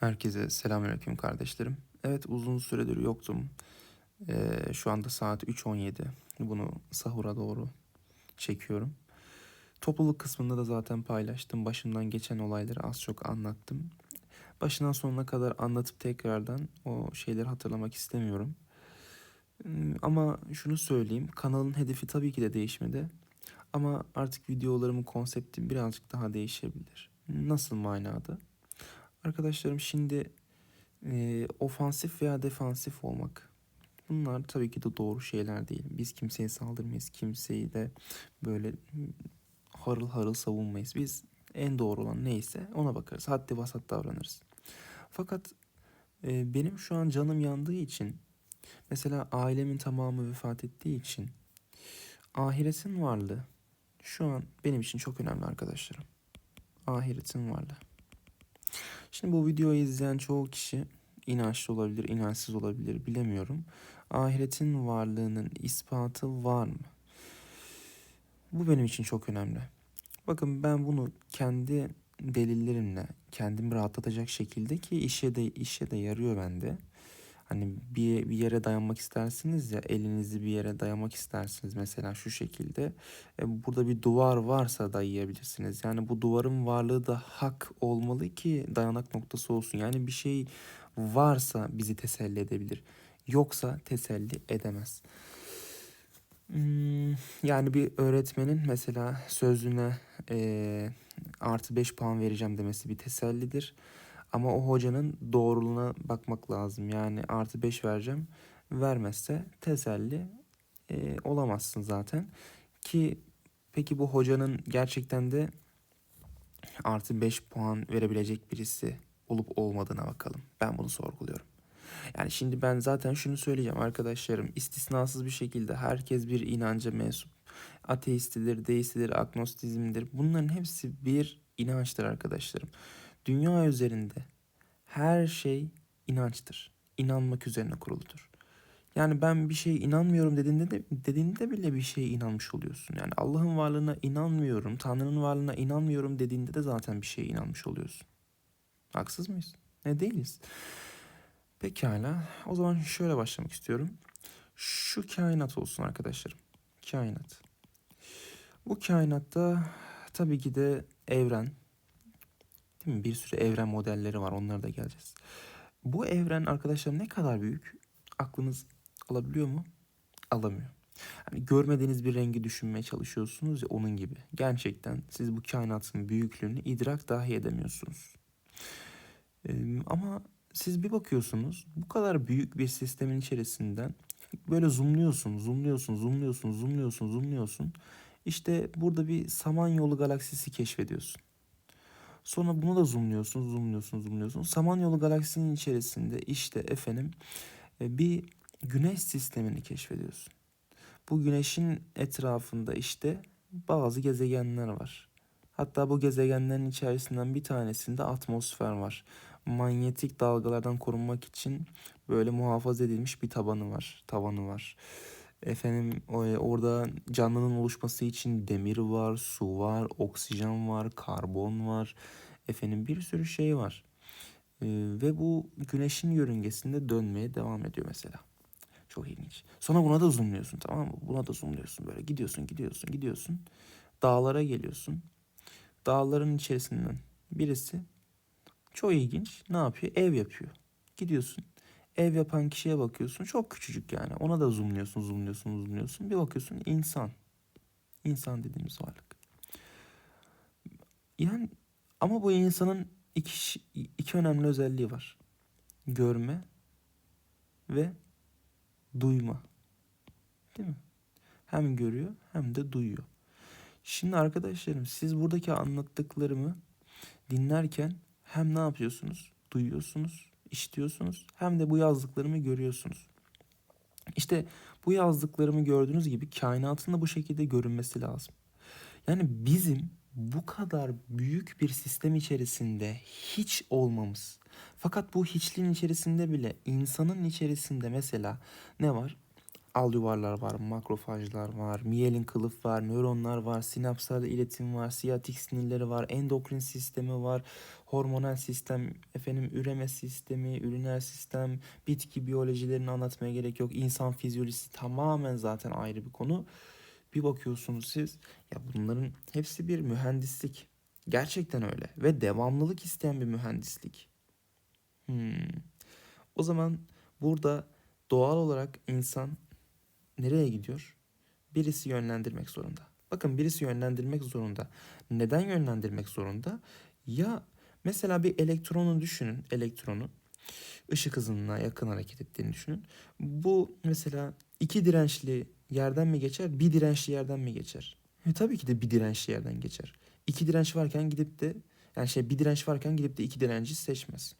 Herkese selamünaleyküm kardeşlerim. Evet uzun süredir yoktum. Ee, şu anda saat 3.17. Bunu sahura doğru çekiyorum. Topluluk kısmında da zaten paylaştım. Başımdan geçen olayları az çok anlattım. Başından sonuna kadar anlatıp tekrardan o şeyleri hatırlamak istemiyorum. Hmm, Ama şunu söyleyeyim. Kanalın hedefi tabii ki de değişmedi. Ama artık videolarımın konsepti birazcık daha değişebilir. Nasıl manada? Arkadaşlarım şimdi e, ofansif veya defansif olmak. Bunlar tabii ki de doğru şeyler değil. Biz kimseye saldırmayız. Kimseyi de böyle harıl harıl savunmayız. Biz en doğru olan neyse ona bakarız. Haddi vasat davranırız. Fakat e, benim şu an canım yandığı için mesela ailemin tamamı vefat ettiği için ahiretin varlığı şu an benim için çok önemli arkadaşlarım. Ahiretin varlığı. Şimdi bu videoyu izleyen çoğu kişi inançlı olabilir, inançsız olabilir bilemiyorum. Ahiretin varlığının ispatı var mı? Bu benim için çok önemli. Bakın ben bunu kendi delillerimle kendimi rahatlatacak şekilde ki işe de işe de yarıyor bende. Hani bir, bir yere dayanmak istersiniz ya elinizi bir yere dayamak istersiniz mesela şu şekilde. E, burada bir duvar varsa dayayabilirsiniz. Yani bu duvarın varlığı da hak olmalı ki dayanak noktası olsun. Yani bir şey varsa bizi teselli edebilir. Yoksa teselli edemez. Hmm, yani bir öğretmenin mesela sözüne eee, artı 5 puan vereceğim demesi bir tesellidir. Ama o hocanın doğruluğuna bakmak lazım. Yani artı 5 vereceğim. Vermezse teselli eee, olamazsın zaten. Ki peki bu hocanın gerçekten de artı 5 puan verebilecek birisi olup olmadığına bakalım. Ben bunu sorguluyorum. Yani şimdi ben zaten şunu söyleyeceğim arkadaşlarım. istisnasız bir şekilde herkes bir inanca mensup. Ateistidir, deistidir, agnostizmdir. Bunların hepsi bir inançtır arkadaşlarım. Dünya üzerinde her şey inançtır. İnanmak üzerine kuruludur. Yani ben bir şeye inanmıyorum dediğinde de dediğinde bile bir şeye inanmış oluyorsun. Yani Allah'ın varlığına inanmıyorum, Tanrı'nın varlığına inanmıyorum dediğinde de zaten bir şeye inanmış oluyorsun. Haksız mıyız? Ne değiliz. Pekala. O zaman şöyle başlamak istiyorum. Şu kainat olsun arkadaşlarım. Kainat. Bu kainatta tabii ki de evren. Değil mi? Bir sürü evren modelleri var. Onlara da geleceğiz. Bu evren arkadaşlar ne kadar büyük? Aklınız alabiliyor mu? Alamıyor. Hani görmediğiniz bir rengi düşünmeye çalışıyorsunuz ya onun gibi. Gerçekten siz bu kainatın büyüklüğünü idrak dahi edemiyorsunuz. Ee, ama siz bir bakıyorsunuz bu kadar büyük bir sistemin içerisinden böyle zoomluyorsun, zoomluyorsun, zoomluyorsun, zoomluyorsun, zoomluyorsun. İşte burada bir Samanyolu galaksisi keşfediyorsun. Sonra bunu da zoomluyorsun, zoomluyorsun, zoomluyorsun. Samanyolu galaksisinin içerisinde işte efendim e, bir güneş sistemini keşfediyorsun. Bu güneşin etrafında işte bazı gezegenler var. Hatta bu gezegenlerin içerisinden bir tanesinde atmosfer var. Manyetik dalgalardan korunmak için böyle muhafaza edilmiş bir tabanı var, tavanı var. Efendim orada canlının oluşması için demir var, su var, oksijen var, karbon var. Efendim bir sürü şey var. Ee, ve bu güneşin yörüngesinde dönmeye devam ediyor mesela. Çok ilginç. Sonra buna da zoomluyorsun tamam mı? Buna da zoomluyorsun böyle. Gidiyorsun, gidiyorsun, gidiyorsun. Dağlara geliyorsun. Dağların içerisinden birisi çok ilginç. Ne yapıyor? Ev yapıyor. Gidiyorsun. Ev yapan kişiye bakıyorsun. Çok küçücük yani. Ona da zoomluyorsun, zoomluyorsun, zoomluyorsun. Bir bakıyorsun insan. İnsan dediğimiz varlık. Yani ama bu insanın iki, iki önemli özelliği var. Görme ve duyma. Değil mi? Hem görüyor hem de duyuyor. Şimdi arkadaşlarım siz buradaki anlattıklarımı dinlerken hem ne yapıyorsunuz? Duyuyorsunuz, işitiyorsunuz hem de bu yazdıklarımı görüyorsunuz. İşte bu yazdıklarımı gördüğünüz gibi kainatın da bu şekilde görünmesi lazım. Yani bizim bu kadar büyük bir sistem içerisinde hiç olmamız. Fakat bu hiçliğin içerisinde bile insanın içerisinde mesela ne var? Al yuvarlar var, makrofajlar var, miyelin kılıf var, nöronlar var, sinapsal iletim var, siyatik sinirleri var, endokrin sistemi var, hormonal sistem, efendim üreme sistemi, üriner sistem, bitki biyolojilerini anlatmaya gerek yok. İnsan fizyolojisi tamamen zaten ayrı bir konu. Bir bakıyorsunuz siz ya bunların hepsi bir mühendislik. Gerçekten öyle ve devamlılık isteyen bir mühendislik. Hmm. O zaman burada doğal olarak insan nereye gidiyor? Birisi yönlendirmek zorunda. Bakın birisi yönlendirmek zorunda. Neden yönlendirmek zorunda? Ya mesela bir elektronu düşünün, elektronu ışık hızına yakın hareket ettiğini düşünün. Bu mesela iki dirençli yerden mi geçer, bir dirençli yerden mi geçer? E, tabii ki de bir dirençli yerden geçer. İki direnç varken gidip de yani şey bir direnç varken gidip de iki direnci seçmez.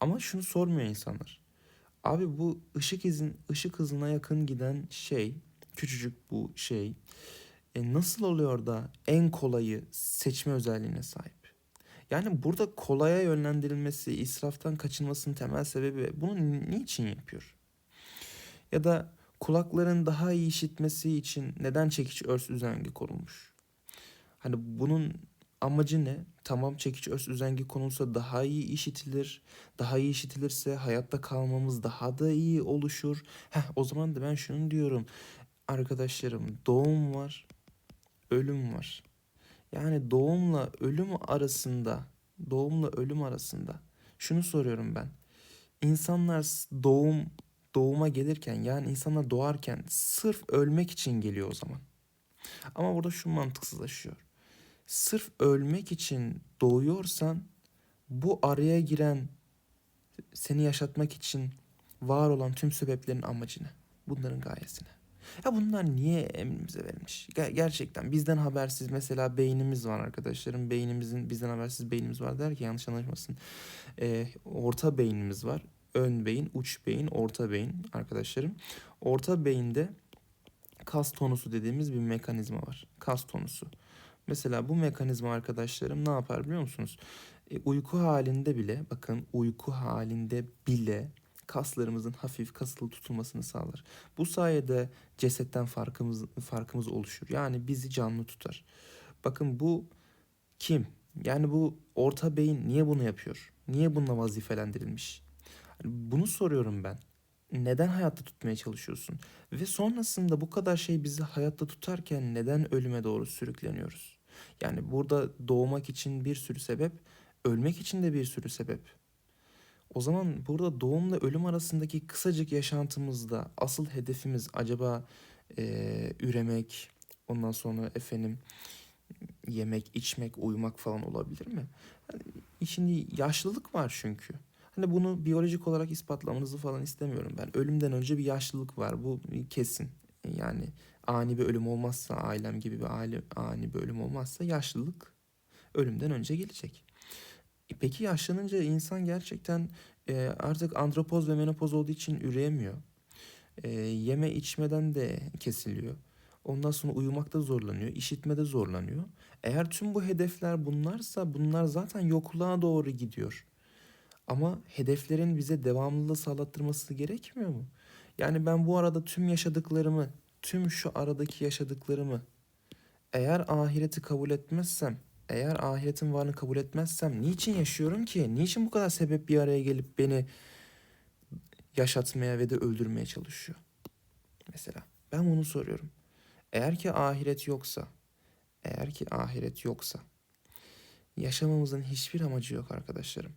Ama şunu sormuyor insanlar. Abi bu ışık izin ışık hızına yakın giden şey, küçücük bu şey e, nasıl oluyor da en kolayı seçme özelliğine sahip? Yani burada kolaya yönlendirilmesi, israftan kaçınmasının temel sebebi bunu niçin yapıyor? Ya da kulakların daha iyi işitmesi için neden çekiç örs üzengi konulmuş? Hani bunun amacı ne? Tamam çekiç örs üzengi konulsa daha iyi işitilir. Daha iyi işitilirse hayatta kalmamız daha da iyi oluşur. Heh, o zaman da ben şunu diyorum. Arkadaşlarım doğum var, ölüm var. Yani doğumla ölüm arasında, doğumla ölüm arasında şunu soruyorum ben. İnsanlar doğum doğuma gelirken yani insanlar doğarken sırf ölmek için geliyor o zaman. Ama burada şu mantıksızlaşıyor. Sırf ölmek için doğuyorsan bu araya giren seni yaşatmak için var olan tüm sebeplerin amacını, bunların gayesine. Ya bunlar niye emrimize verilmiş? Ger- gerçekten bizden habersiz mesela beynimiz var arkadaşlarım. Beynimizin bizden habersiz beynimiz var der ki yanlış anlaşılmasın. Ee, orta beynimiz var. Ön beyin, uç beyin, orta beyin arkadaşlarım. Orta beyinde kas tonusu dediğimiz bir mekanizma var. Kas tonusu. Mesela bu mekanizma arkadaşlarım ne yapar biliyor musunuz? E, uyku halinde bile bakın uyku halinde bile kaslarımızın hafif kasılı tutulmasını sağlar. Bu sayede cesetten farkımız farkımız oluşur. Yani bizi canlı tutar. Bakın bu kim? Yani bu orta beyin niye bunu yapıyor? Niye bununla vazifelendirilmiş? Hani bunu soruyorum ben. Neden hayatta tutmaya çalışıyorsun? Ve sonrasında bu kadar şey bizi hayatta tutarken neden ölüme doğru sürükleniyoruz? Yani burada doğmak için bir sürü sebep, ölmek için de bir sürü sebep. O zaman burada doğumla ölüm arasındaki kısacık yaşantımızda asıl hedefimiz acaba e, üremek, ondan sonra efendim yemek, içmek, uyumak falan olabilir mi? Yani şimdi yaşlılık var çünkü. Hani bunu biyolojik olarak ispatlamanızı falan istemiyorum ben. Ölümden önce bir yaşlılık var. Bu kesin. Yani ani bir ölüm olmazsa, ailem gibi bir aile ani bir ölüm olmazsa yaşlılık ölümden önce gelecek. E peki yaşlanınca insan gerçekten e, artık andropoz ve menopoz olduğu için üreyemiyor. E, yeme içmeden de kesiliyor. Ondan sonra uyumakta zorlanıyor, işitmede zorlanıyor. Eğer tüm bu hedefler bunlarsa bunlar zaten yokluğa doğru gidiyor. Ama hedeflerin bize devamlılığı sağlattırması gerekmiyor mu? Yani ben bu arada tüm yaşadıklarımı, tüm şu aradaki yaşadıklarımı eğer ahireti kabul etmezsem, eğer ahiretin varlığını kabul etmezsem niçin yaşıyorum ki? Niçin bu kadar sebep bir araya gelip beni yaşatmaya ve de öldürmeye çalışıyor? Mesela ben bunu soruyorum. Eğer ki ahiret yoksa, eğer ki ahiret yoksa yaşamamızın hiçbir amacı yok arkadaşlarım.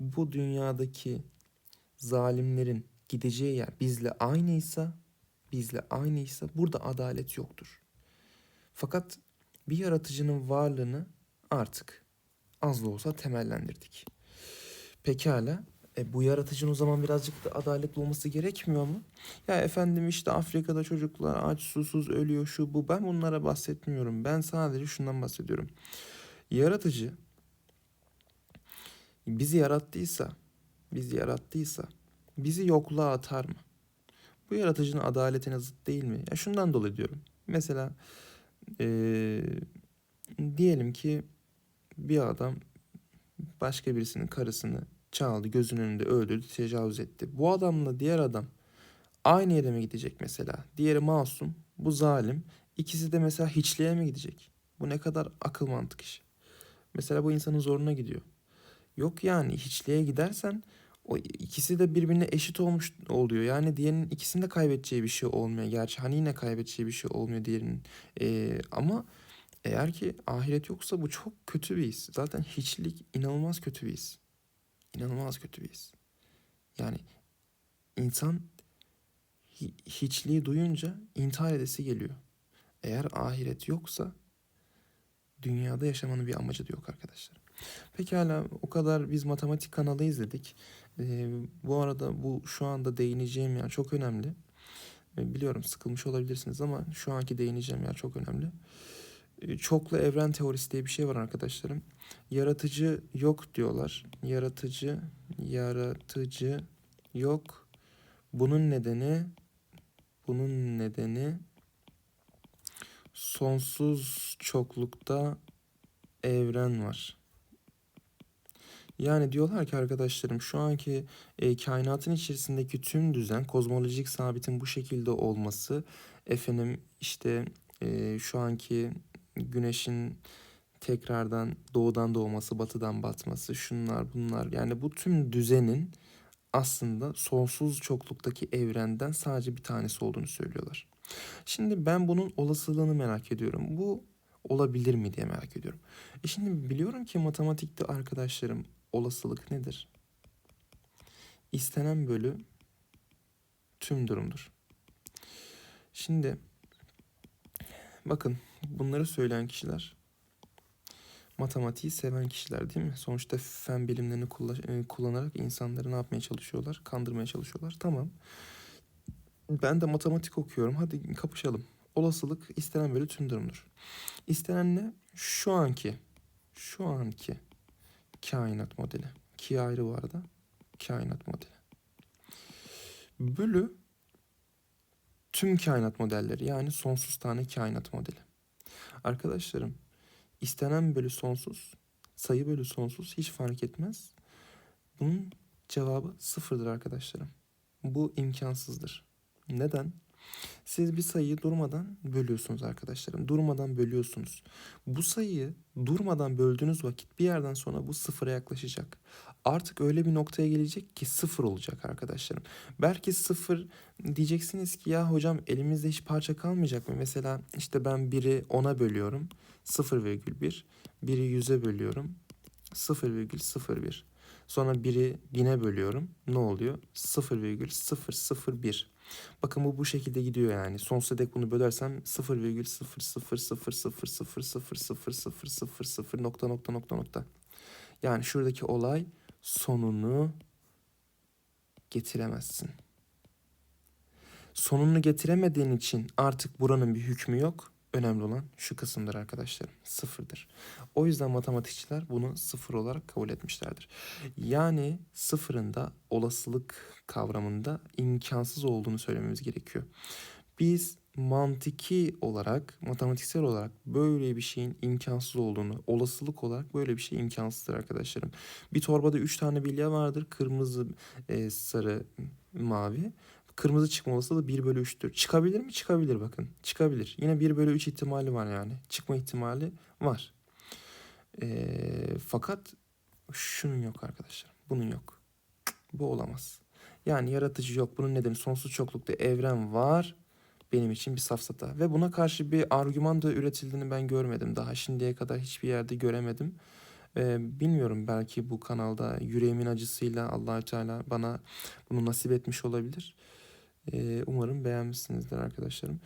Bu dünyadaki zalimlerin gideceği yer bizle aynıysa, bizle aynıysa burada adalet yoktur. Fakat bir yaratıcının varlığını artık az da olsa temellendirdik. Pekala, e, bu yaratıcının o zaman birazcık da adaletli olması gerekmiyor mu? Ya efendim işte Afrika'da çocuklar aç susuz ölüyor şu bu. Ben bunlara bahsetmiyorum. Ben sadece şundan bahsediyorum. Yaratıcı bizi yarattıysa, bizi yarattıysa bizi yokluğa atar mı? Bu yaratıcının adaletine zıt değil mi? Ya şundan dolayı diyorum. Mesela ee, diyelim ki bir adam başka birisinin karısını çaldı, gözünün önünde öldürdü, tecavüz etti. Bu adamla diğer adam Aynı yere mi gidecek mesela? Diğeri masum, bu zalim. İkisi de mesela hiçliğe mi gidecek? Bu ne kadar akıl mantık işi. Mesela bu insanın zoruna gidiyor. Yok yani hiçliğe gidersen o ikisi de birbirine eşit olmuş oluyor. Yani diğerinin ikisinin de kaybedeceği bir şey olmuyor. Gerçi hani yine kaybedeceği bir şey olmuyor diğerinin. Ee, ama eğer ki ahiret yoksa bu çok kötü bir his. Zaten hiçlik inanılmaz kötü bir his. İnanılmaz kötü bir his. Yani insan hi- hiçliği duyunca intihar edesi geliyor. Eğer ahiret yoksa dünyada yaşamanın bir amacı da yok arkadaşlar. Pekala o kadar biz matematik kanalı izledik. Ee, bu arada bu şu anda değineceğim yer çok önemli. Ee, biliyorum sıkılmış olabilirsiniz ama şu anki değineceğim yer çok önemli. Ee, çoklu evren teorisi diye bir şey var arkadaşlarım. Yaratıcı yok diyorlar. Yaratıcı, yaratıcı yok. Bunun nedeni, bunun nedeni sonsuz çoklukta evren var. Yani diyorlar ki arkadaşlarım şu anki e, kainatın içerisindeki tüm düzen kozmolojik sabitin bu şekilde olması efendim işte e, şu anki güneşin tekrardan doğudan doğması batıdan batması şunlar bunlar yani bu tüm düzenin aslında sonsuz çokluktaki evrenden sadece bir tanesi olduğunu söylüyorlar. Şimdi ben bunun olasılığını merak ediyorum. Bu olabilir mi diye merak ediyorum. E şimdi biliyorum ki matematikte arkadaşlarım olasılık nedir? İstenen bölü tüm durumdur. Şimdi bakın bunları söyleyen kişiler matematiği seven kişiler değil mi? Sonuçta fen bilimlerini e, kullanarak insanları ne yapmaya çalışıyorlar? Kandırmaya çalışıyorlar. Tamam. Ben de matematik okuyorum. Hadi kapışalım. Olasılık istenen bölü tüm durumdur. İstenen ne? Şu anki, şu anki kainat modeli. Ki ayrı bu arada. Kainat modeli. Bölü tüm kainat modelleri yani sonsuz tane kainat modeli. Arkadaşlarım istenen bölü sonsuz, sayı bölü sonsuz hiç fark etmez. Bunun cevabı sıfırdır arkadaşlarım. Bu imkansızdır. Neden? Siz bir sayıyı durmadan bölüyorsunuz arkadaşlarım. Durmadan bölüyorsunuz. Bu sayıyı durmadan böldüğünüz vakit bir yerden sonra bu sıfıra yaklaşacak. Artık öyle bir noktaya gelecek ki sıfır olacak arkadaşlarım. Belki sıfır diyeceksiniz ki ya hocam elimizde hiç parça kalmayacak mı? Mesela işte ben biri 10'a bölüyorum 0,1. Biri 100'e bölüyorum 0,01. Sonra biri 1000'e bölüyorum. Ne oluyor? 0,001. Bakın bu bu şekilde gidiyor yani. Sonsuza dek bunu bölersem 0,00000000000 nokta nokta nokta nokta. Yani şuradaki olay sonunu getiremezsin. Sonunu getiremediğin için artık buranın bir hükmü yok. Önemli olan şu kısımdır arkadaşlarım. Sıfırdır. O yüzden matematikçiler bunu sıfır olarak kabul etmişlerdir. Yani sıfırında olasılık kavramında imkansız olduğunu söylememiz gerekiyor. Biz mantiki olarak, matematiksel olarak böyle bir şeyin imkansız olduğunu, olasılık olarak böyle bir şey imkansızdır arkadaşlarım. Bir torbada üç tane bilye vardır. Kırmızı, e, sarı, mavi. Kırmızı çıkma olasılığı 1 bölü 3'tür. Çıkabilir mi? Çıkabilir bakın. Çıkabilir. Yine 1 bölü 3 ihtimali var yani. Çıkma ihtimali var. E, fakat şunun yok arkadaşlar. Bunun yok. Bu olamaz. Yani yaratıcı yok. Bunun nedeni sonsuz çoklukta evren var. Benim için bir safsata. Ve buna karşı bir argüman da üretildiğini ben görmedim. Daha şimdiye kadar hiçbir yerde göremedim. Ee, bilmiyorum belki bu kanalda yüreğimin acısıyla Allahü Teala bana bunu nasip etmiş olabilir. Umarım beğenmişsinizdir arkadaşlarım.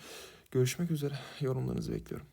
Görüşmek üzere. Yorumlarınızı bekliyorum.